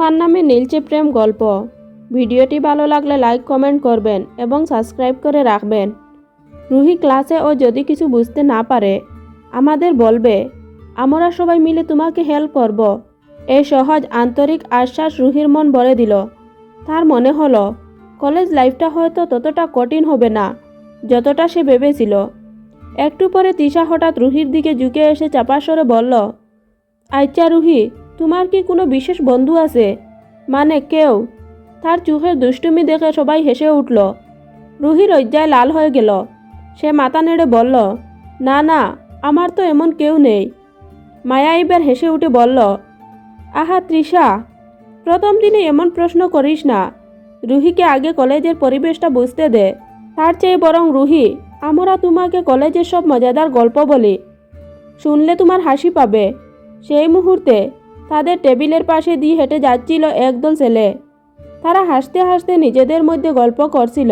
তোমার নামে নীলচে প্রেম গল্প। ভিডিওটি ভালো লাগলে লাইক, কমেন্ট করবেন এবং সাবস্ক্রাইব করে রাখবেন। রুহি ক্লাসে ও যদি কিছু বুঝতে না পারে, আমাদের বলবে, আমরা সবাই মিলে তোমাকে হেল্প করব। এই সহজ আন্তরিক আশ্বাস রুহির মন ভরে দিল। তার মনে হলো, কলেজ লাইফটা হয়তো ততটা কঠিন হবে না, যতটা সে ভেবেছিল। একটু পরে তিশা হঠাৎ রুহির দিকে ঝুঁকে এসে চাপাস্বরে বলল আচ্ছা রুহি তোমার কি কোনো বিশেষ বন্ধু আছে? মানে কেউ? তার চোখের দুষ্টুমি দেখে সবাই হেসে উঠল। রুহি লজ্জায় লাল হয়ে গেল। সে মাথা নেড়ে বলল, না না, আমার তো এমন কেউ নেই। মায়া এবার হেসে উঠে বলল, আহা, তৃষা, প্রথম দিনে এমন প্রশ্ন করিস না। রুহিকে আগে কলেজের পরিবেশটা বুঝতে দে। তার চেয়ে বরং রুহি, আমরা তোমাকে কলেজের সব মজাদার গল্প বলি। শুনলে তোমার হাসি পাবে। সেই মুহূর্তে তাদের টেবিলের পাশে দিয়ে হেঁটে যাচ্ছিল একদল ছেলে। তারা হাসতে হাসতে নিজেদের মধ্যে গল্প করছিল।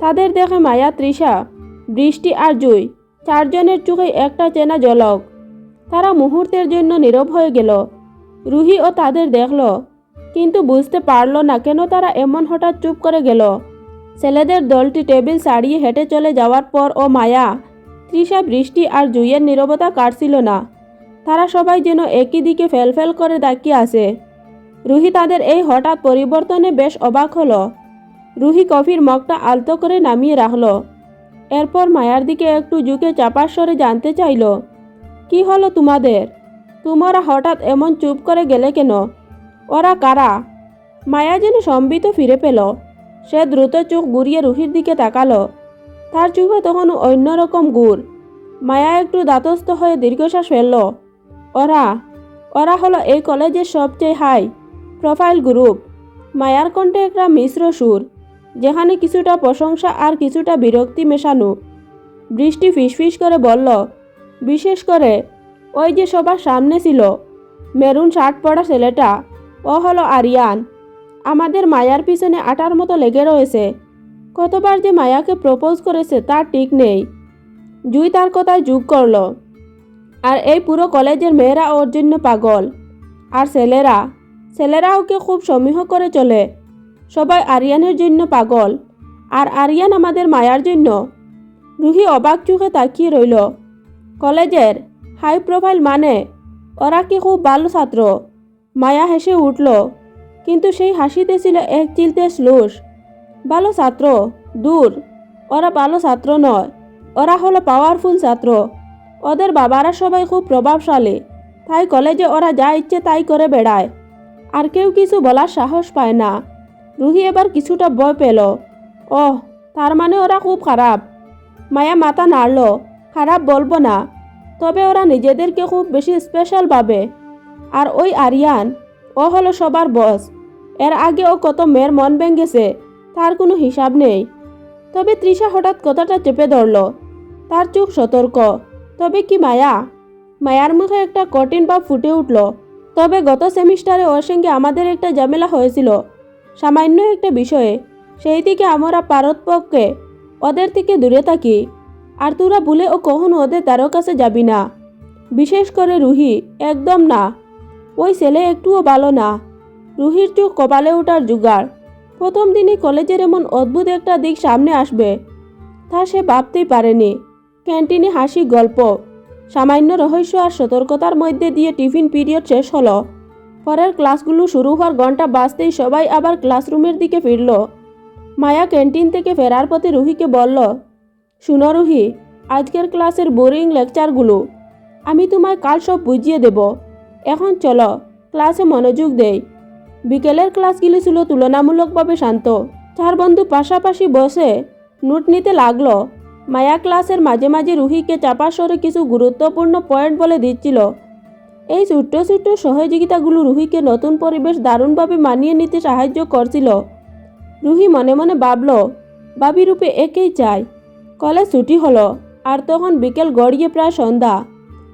তাদের দেখে মায়া, তৃষা, বৃষ্টি আর জুই, চারজনের চোখে একটা চেনা জলক তারা মুহূর্তের জন্য নীরব হয়ে গেল। রুহি ও তাদের দেখল, কিন্তু বুঝতে পারল না কেন তারা এমন হঠাৎ চুপ করে গেল। ছেলেদের দলটি টেবিল ছাড়িয়ে হেঁটে চলে যাওয়ার পর ও মায়া, তৃষা, বৃষ্টি আর জুইয়ের নীরবতা কাটছিল না। তারা সবাই যেন একই দিকে ফেলফেল করে তাকিয়ে আসে রুহি তাদের এই হঠাৎ পরিবর্তনে বেশ অবাক হলো। রুহি কফির মগটা আলতো করে নামিয়ে রাখল। এরপর মায়ার দিকে একটু ঝুঁকে চাপার স্বরে জানতে চাইল, কি হলো তোমাদের? তোমরা হঠাৎ এমন চুপ করে গেলে কেন? ওরা কারা? মায়া যেন সম্বিত ফিরে পেল। সে দ্রুত চোখ ঘুরিয়ে রুহির দিকে তাকালো। তার চোখে তখন অন্যরকম গুড়। মায়া একটু দাতস্থ হয়ে দীর্ঘশ্বাস ফেলল। ওরা ওরা হলো এই কলেজের সবচেয়ে হাই প্রোফাইল গ্রুপ মায়ার কণ্ঠে একটা মিশ্র সুর, যেখানে কিছুটা প্রশংসা আর কিছুটা বিরক্তি মেশানো। বৃষ্টি ফিসফিস করে বলল, বিশেষ করে ওই যে সবার সামনে ছিল, মেরুন শার্ট পরা ছেলেটা, ও হলো আরিয়ান। আমাদের মায়ার পিছনে আটার মতো লেগে রয়েছে। কতবার যে মায়াকে প্রপোজ করেছে তার ঠিক নেই। জুই তার কথায় যোগ করল। আর এই পুরো কলেজের মেয়েরা ওর জন্য পাগল। আর ছেলেরা ছেলেরা ওকে খুব সমীহ করে চলে? সবাই আরিয়ানের জন্য পাগল। আর আরিয়ান আমাদের মায়ার জন্য। রুহি অবাক চোখে তাকিয়ে রইল। কলেজের হাই প্রোফাইল মানে ওরা কি খুব ভালো ছাত্র? মায়া হেসে উঠল। কিন্তু সেই হাসিতে ছিল এক চিলতে শ্লুষ ভালো ছাত্র? দূর। ওরা ভালো ছাত্র নয়। ওরা হলো পাওয়ারফুল ছাত্র। ওদের বাবারা সবাই খুব প্রভাবশালী। তাই কলেজে ওরা যা ইচ্ছে তাই করে বেড়ায়। আর কেউ কিছু বলার সাহস পায় না। রুহি এবার কিছুটা ভয় পেল। ওহ, তার মানে ওরা খুব খারাপ। মায়া মাথা নাড়ল। খারাপ বলব না। তবে ওরা নিজেদেরকে খুব বেশি স্পেশাল ভাবে। আর ওই আরিয়ান, ও হলো সবার বস এর আগে ও কত মেয়ের মন ভেঙেছে, তার কোনো হিসাব নেই। তবে তৃষা হঠাৎ কথাটা চেপে ধরল। তার চোখ সতর্ক। তবে কি মায়া? মায়ার মুখে একটা কঠিন ভাব ফুটে উঠল। তবে গত সেমিস্টারে ওর সঙ্গে আমাদের একটা ঝামেলা হয়েছিল। সামান্য একটা বিষয়ে। সেই থেকে আমরা পারতপক্ষে ওদের থেকে দূরে থাকি। আর তোরা ভুলে ও কখনো ওদের তারও কাছে যাবি না। বিশেষ করে রুহি, একদম না। ওই ছেলে একটুও ভালো না। রুহির চোখ কপালে ওঠার জোগাড়। প্রথম দিনই কলেজের এমন অদ্ভুত একটা দিক সামনে আসবে। তা সে ভাবতেই পারেনি। ক্যান্টিনে হাসি গল্প। সামান্য রহস্য আর সতর্কতার মধ্যে দিয়ে টিফিন পিরিয়ড শেষ হলো। পরের ক্লাসগুলো শুরু হওয়ার ঘণ্টা বাজতেই সবাই আবার ক্লাসরুমের দিকে ফিরল। মায়া ক্যান্টিন থেকে ফেরার পথে রুহিকে বলল, শুনো রুহি, আজকের ক্লাসের বোরিং লেকচারগুলো আমি তোমায় কাল সব বুঝিয়ে দেব। এখন চলো, ক্লাসে মনোযোগ দেই। বিকেলের ক্লাসগুলি ছিল তুলনামূলকভাবে শান্ত। চার বন্ধু পাশাপাশি বসে নোট নিতে লাগল। মায়া ক্লাসের মাঝে মাঝে রুহিকে চাপা সরে কিছু গুরুত্বপূর্ণ পয়েন্ট বলে দিচ্ছিল। এই ছোট্ট ছোট্ট সহযোগিতাগুলো রুহিকে নতুন পরিবেশ দারুণভাবে মানিয়ে নিতে সাহায্য করছিল। রুহি মনে মনে ভাবল বাবি রূপে একেই চায় কলেজ ছুটি হলো, আর তখন বিকেল গড়িয়ে প্রায় সন্ধ্যা।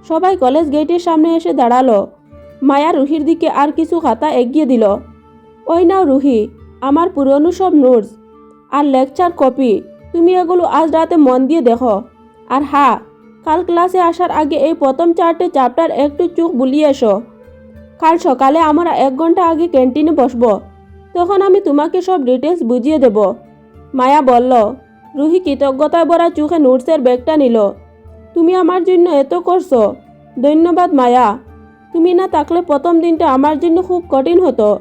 সবাই কলেজ গেটের সামনে এসে দাঁড়াল। মায়া রুহির দিকে আর কিছু খাতা এগিয়ে দিল। ওই নাও রুহি, আমার পুরনো সব নোটস আর লেকচার কপি তুমি এগুলো আজ রাতে মন দিয়ে দেখো। আর হ্যাঁ কাল ক্লাসে আসার আগে এই প্রথম চারটে চ্যাপ্টার একটু চোখ বুলিয়ে এসো। কাল সকালে আমরা এক ঘণ্টা আগে ক্যান্টিনে বসবো। তখন আমি তোমাকে সব ডিটেলস বুঝিয়ে দেব। মায়া বলল, রুহি কৃতজ্ঞতায় ভরা চোখে নোটসের ব্যাগটা নিল। তুমি আমার জন্য এত করছ। ধন্যবাদ, মায়া। তুমি না থাকলে প্রথম দিনটা আমার জন্য খুব কঠিন হতো।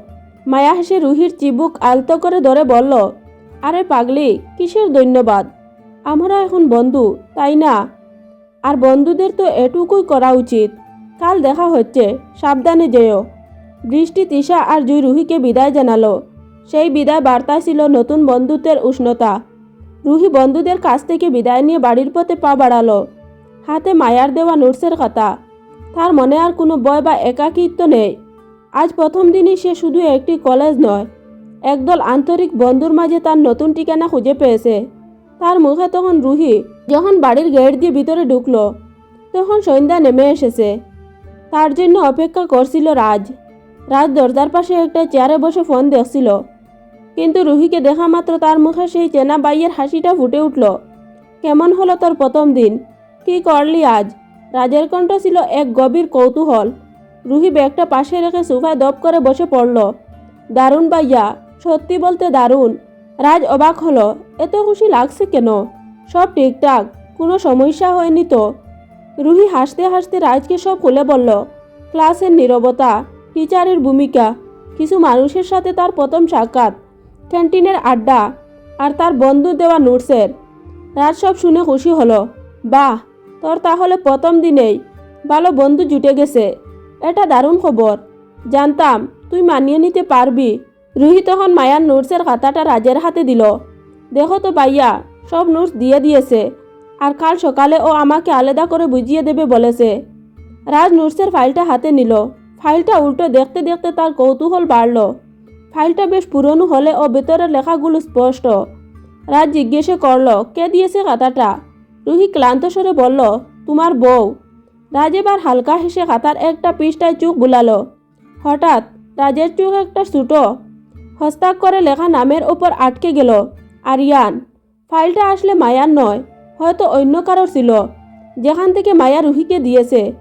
মায়া হেসে রুহির চিবুক আলতো করে ধরে বলল আরে পাগলি, কিসের ধন্যবাদ? আমরা এখন বন্ধু, তাই না? আর বন্ধুদের তো এটুকুই করা উচিত। কাল দেখা হচ্ছে, সাবধানে যেও। বৃষ্টি তিশা আর জুই রুহিকে বিদায় জানালো। সেই বিদায় বার্তা ছিল নতুন বন্ধুত্বের উষ্ণতা। রুহি বন্ধুদের কাছ থেকে বিদায় নিয়ে বাড়ির পথে পা বাড়ালো। হাতে মায়ার দেওয়া নোটসের কথা তার মনে আর কোনো বয় বা একাকিত্ব নেই। আজ প্রথম দিনই সে শুধু একটি কলেজ নয় একদল আন্তরিক বন্ধুর মাঝে তার নতুন ঠিকানা খুঁজে পেয়েছে। তার মুখে তখন রুহি যখন বাড়ির গেট দিয়ে ভিতরে ঢুকলো, তখন সন্ধ্যা নেমে এসেছে। তার জন্য অপেক্ষা করছিল রাজ। রাজ দরজার পাশে একটা চেয়ারে বসে ফোন দেখছিল। কিন্তু রুহিকে দেখা মাত্র তার মুখে সেই চেনা বাইয়ের হাসিটা ফুটে উঠল। কেমন হলো তোর প্রথম দিন? কি করলি আজ? রাজের কণ্ঠ ছিল এক গভীর কৌতূহল। রুহি ব্যাগটা পাশে রেখে সোফায় দপ করে বসে পড়ল। দারুণ বাইয়া সত্যি বলতে দারুণ। রাজ অবাক হলো, এত খুশি লাগছে কেন? সব ঠিকঠাক, কোনো সমস্যা হয়নি তো? রুহি হাসতে হাসতে রাজকে সব খুলে বলল, ক্লাসের নীরবতা, টিচারের ভূমিকা, কিছু মানুষের সাথে তার প্রথম সাক্ষাৎ, ক্যান্টিনের আড্ডা, আর তার বন্ধু দেওয়া নোটসের। রাজ সব শুনে খুশি হলো, বাহ, তোর তাহলে প্রথম দিনেই ভালো বন্ধু জুটে গেছে। এটা দারুণ খবর। জানতাম, তুই মানিয়ে নিতে পারবি। রুহি তখন মায়ার নোটসের খাতাটা রাজের হাতে দিল। দেখো তো ভাইয়া, সব নোটস দিয়ে দিয়েছে। আর কাল সকালে ও আমাকে আলাদা করে বুঝিয়ে দেবে বলেছে। রাজ নোটসের ফাইলটা হাতে নিল। ফাইলটা উল্টো দেখতে দেখতে তার কৌতূহল বাড়ল। ফাইলটা বেশ পুরনো হলে ও ভেতরের লেখাগুলো স্পষ্ট। রাজ জিজ্ঞেসে করল, কে দিয়েছে খাতাটা? রুহি ক্লান্ত স্বরে বলল, তোমার বউ। রাজ এবার হালকা হেসে খাতার একটা পৃষ্ঠায় চোখ বুলালো। হঠাৎ রাজের চোখ একটা ছুটো হস্তাক করে লেখা নামের ওপর আটকে গেল। আরিয়ান, ফাইলটা আসলে মায়ার নয়, হয়তো অন্য কারোর ছিল। যেখান থেকে মায়া রুহিকে দিয়েছে।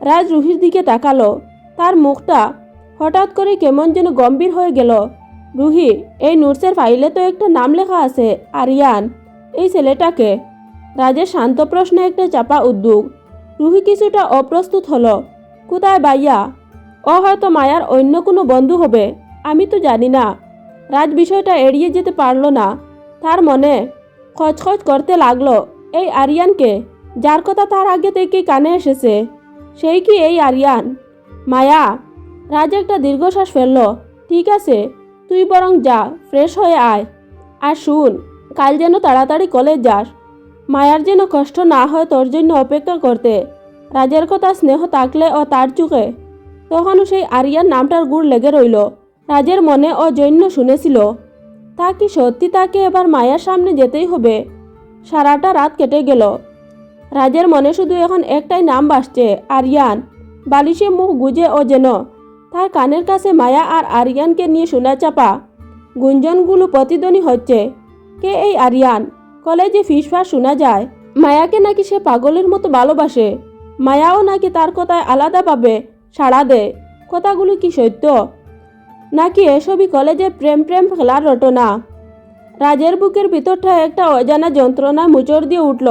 রাজ রুহির দিকে তাকালো। তার মুখটা হঠাৎ করে কেমন যেন গম্ভীর হয়ে গেল। রুহি, এই নোটসের ফাইলে তো একটা নাম লেখা আছে, আরিয়ান। এই ছেলেটাকে? রাজের শান্ত প্রশ্নে একটা চাপা উদ্যোগ। রুহি কিছুটা অপ্রস্তুত হলো। কোথায় বাইয়া ও হয়তো মায়ার অন্য কোনো বন্ধু হবে। আমি তো জানি না। রাজ বিষয়টা এড়িয়ে যেতে পারল না। তার মনে খচখচ করতে লাগল, এই আরিয়ানকে? যার কথা তার আগে থেকেই কানে এসেছে, সেই কি এই আরিয়ান? মায়া, রাজ একটা দীর্ঘশ্বাস ফেলল, ঠিক আছে, তুই বরং যা, ফ্রেশ হয়ে আয়। আর শুন, কাল যেন তাড়াতাড়ি কলেজ যাস। মায়ার যেন কষ্ট না হয় তোর জন্য অপেক্ষা করতে। রাজের কথা স্নেহ থাকলে ও তার চোখে, তখনও সেই আরিয়ার নামটার গুড় লেগে রইল। রাজের মনে অজৈন্য জৈন্য শুনেছিল। তা কি সত্যি তাকে এবার মায়ার সামনে যেতেই হবে? সারাটা রাত কেটে গেল। রাজের মনে শুধু এখন একটাই নাম বাসছে, আরিয়ান। বালিশে মুখ গুজে ও যেন তার কানের কাছে মায়া আর আরিয়ানকে নিয়ে শোনা চাপা। গুঞ্জনগুলো প্রতিধ্বনি হচ্ছে। কে এই আরিয়ান? কলেজে ফিসফাস শোনা যায়। মায়াকে নাকি সে পাগলের মতো ভালোবাসে। মায়াও নাকি তার কথায় আলাদা পাবে সাড়া দেয়। কথাগুলো কি সত্য? নাকি এসবই কলেজের প্রেম প্রেম খেলার রটনা? রাজের বুকের ভিতরটা একটা অজানা যন্ত্রণা মুচড় দিয়ে উঠল।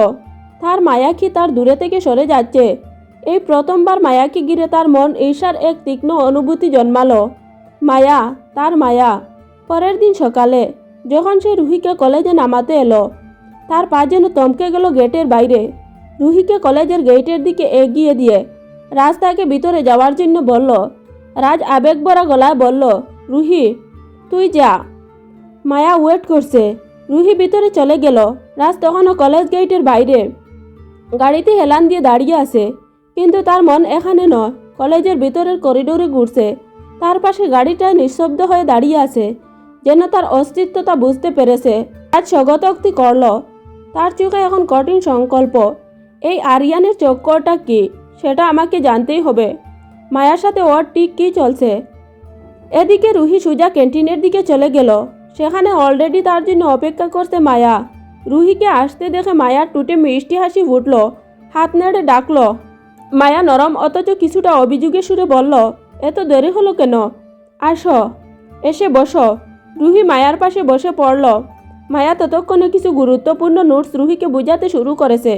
তার মায়া কি তার দূরে থেকে সরে যাচ্ছে। এই প্রথমবার মায়াকে ঘিরে তার মন ঈর্ষার এক তীক্ষ্ণ অনুভূতি জন্মালো। মায়া, তার মায়া। পরের দিন সকালে, যখন সে রুহিকে কলেজে নামাতে এলো, তার পা যেন তমকে গেল গেটের বাইরে। রুহিকে কলেজের গেটের দিকে এগিয়ে দিয়ে রাস্তাকে ভিতরে যাওয়ার জন্য বলল রাজ আবেগ ভরা গলায় বলল, রুহি, তুই যা। মায়া ওয়েট করছে। রুহি ভিতরে চলে গেল। রাজ তখনও কলেজ গেটের বাইরে। গাড়িতে হেলান দিয়ে দাঁড়িয়ে আছে। কিন্তু তার মন এখানে নয়, কলেজের ভিতরের করিডোরে ঘুরছে। তার পাশে গাড়িটা নিঃশব্দ হয়ে দাঁড়িয়ে আছে, যেন তার অস্তিত্বতা বুঝতে পেরেছে। আজ স্বগতোক্তি করল, তার চোখে এখন কঠিন সংকল্প। এই আরিয়ানের চক্করটা কি? সেটা আমাকে জানতেই হবে। মায়ার সাথে ওর ঠিক কী চলছে? এদিকে রুহি সুজা ক্যান্টিনের দিকে চলে গেল। সেখানে অলরেডি তার জন্য অপেক্ষা করছে মায়া। রুহিকে আসতে দেখে মায়ার টুটে মিষ্টি হাসি ফুটল। হাত নেড়ে ডাকল। মায়া নরম অথচ কিছুটা অভিযোগের সুরে বলল, এত দেরি হলো কেন? আসো, এসে বসো। রুহি মায়ার পাশে বসে পড়ল। মায়া ততক্ষণে কিছু গুরুত্বপূর্ণ নোটস রুহিকে বোঝাতে শুরু করেছে।